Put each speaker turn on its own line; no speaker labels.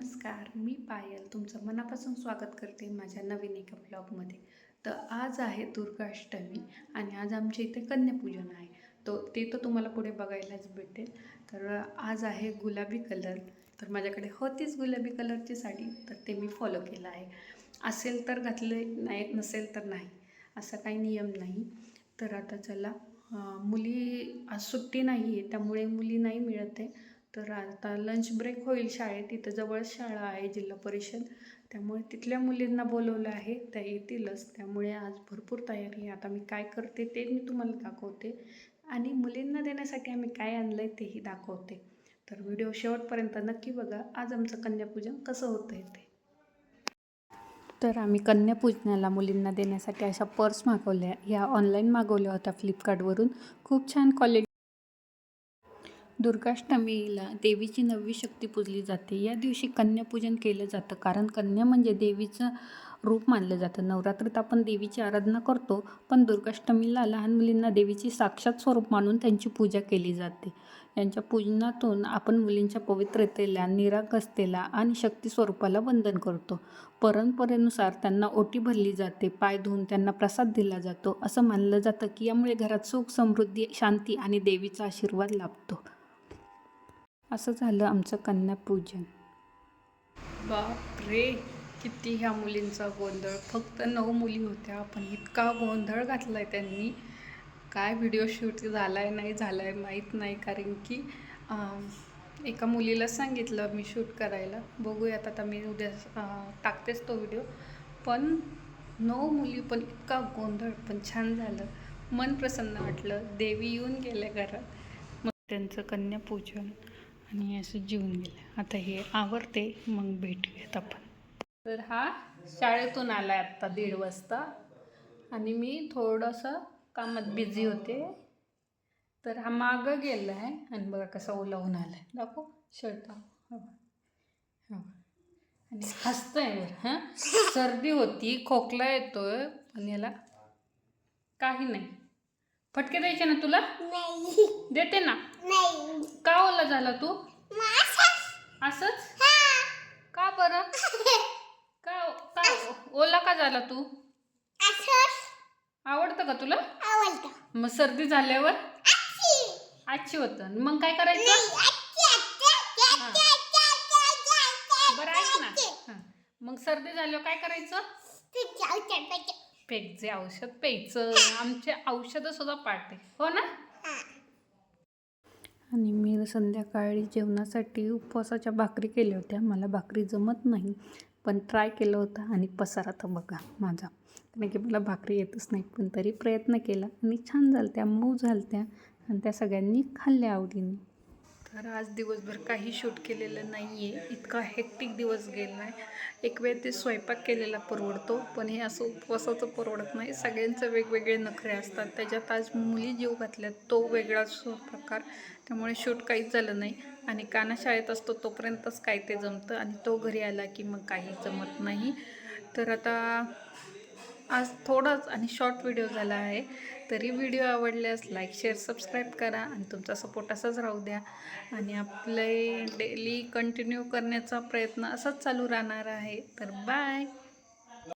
नमस्कार मी पायल तुमचं मनापासून स्वागत करते माझ्या नवीन एका ब्लॉगमध्ये. तर आज आहे दुर्गाष्टमी आणि आज आमच्या इथे कन्यापूजन आहे. तो ते तर तुम्हाला पुढे बघायलाच भेटेल. तर आज आहे गुलाबी कलर. तर माझ्याकडे होतीच गुलाबी कलरची साडी तर ते मी फॉलो केलं आहे. असेल तर घातले नाही नसेल तर नाही. असा काही नियम नाही. तर आता चला मुली आज सुट्टी नाही आहे त्यामुळे मुली नाही मिळत आहे. तर आता लंच ब्रेक होईल शाळेत. तिथं जवळच शाळा आहे जिल्हा परिषद. त्यामुळे तिथल्या मुलींना बोलवलं आहे. त्या येतीलच. त्यामुळे आज भरपूर तयारी आहे. आता मी काय करते ते मी तुम्हाला दाखवते. आणि मुलींना देण्यासाठी आम्ही काय आणलं आहे तेही दाखवते. तर व्हिडिओ शेवटपर्यंत नक्की बघा. आज आमचं कन्यापूजन कसं होतं आहे ते. तर आम्ही कन्यापूजनाला मुलींना देण्यासाठी अशा पर्स मागवल्या. ह्या ऑनलाईन मागवल्या होत्या फ्लिपकार्टवरून खूप छान क्वालिटी दुर्गाष्टमीला देवीची नववी शक्ती पूजली जाते. या दिवशी कन्यापूजन केलं जातं. कारण कन्या म्हणजे देवीचं रूप मानलं जातं. नवरात्रीत आपण देवीची आराधना करतो पण दुर्गाष्टमीला लहान मुलींना देवीची साक्षात स्वरूप मानून त्यांची पूजा केली जाते. यांच्या पूजनातून आपण मुलींच्या पवित्रतेला निरागसतेला आणि शक्ती स्वरूपाला वंदन करतो. परंपरेनुसार त्यांना ओटी भरली जाते पाय धुवून त्यांना प्रसाद दिला जातो. असं मानलं जातं की यामुळे घरात सुख समृद्धी शांती आणि देवीचा आशीर्वाद लाभतो. असं झालं आमचं कन्यापूजन. बापरे किती ह्या मुलींचा गोंधळ. फक्त नऊ मुली होत्या पण इतका गोंधळ घातला आहे त्यांनी. काय व्हिडिओ शूट झाला आहे नाही झाला आहे माहीत नाही. कारण की एका मुलीला सांगितलं मी शूट करायला. बघूयात आता मी उद्या टाकतेच तो व्हिडिओ पण नऊ मुली पण इतका गोंधळ पण छान झालं. मन प्रसन्न वाटलं. देवी येऊन गेल्या घरात. मग त्यांचं कन्यापूजन. आणि असं जीवन गेलं. आता हे आवरते मग भेटूयात आपण. तर हा शाळेतून आला आहे आत्ता दीड वाजता. आणि मी थोडंसं कामात बिझी होते. तर हा मागं गेला आहे आणि बघा कसा ओलावून आला आहे दाखव शर्ट आणि हा आहे बरं हां. सर्दी होती खोकला येतोय. पण याला काही नाही. फटके द्यायचे ना तुला?
नाही.
देते ना.
नाही.
का ओला झाला तू? असंच? का बरं? का का ओला का झाला तू? आवडतं का तुला? मग सर्दी झाल्यावर?
आजी
आजची होतं. मग काय करायचं. बरं ऐक ना. मग सर्दी झाल्यावर काय करायचं? पेकचे औषध प्यायचं आमचे औषधं सुद्धा पाळते हो ना? आणि मी संध्याकाळी जेवणासाठी उपवासाच्या भाकरी केल्या होत्या. मला भाकरी जमत नाही पण ट्राय केलं होतं आणि पसारा तर बघा माझा. कारण की मला भाकरी येतच नाही पण तरी प्रयत्न केला आणि छान झालत्या मऊ झालत्या आणि त्या सगळ्यांनी खाल्ल्या आवडीने. तर आज दिवसभर काही शूट केलेलं नाही आहे इतका हेक्टिक दिवस गेला आहे एक वेळ ते स्वयंपाक केलेला परवडतो पण हे असं उपवासाचं परवडत नाही. सगळ्यांचं वेगवेगळे नखरे असतात. त्याच्यात आज मुली जीव घातल्यात. तो वेगळाच प्रकार त्यामुळे शूट काहीच झालं नाही. आणि काना शाळेत असतो तोपर्यंतच काय ते जमतं. आणि तो घरी आला की मग काही जमत नाही. तर आता आज थोडाच आणि शॉर्ट व्हिडिओ झाला आहे. तरी व्हिडिओ आवडल्यास लाईक शेअर सबस्क्राईब करा आणि तुमचा सपोर्ट असाच राहू द्या. आणि आपले डेली कंटिन्यू करण्याचा प्रयत्न असाच चालू राहणार आहे. तर बाय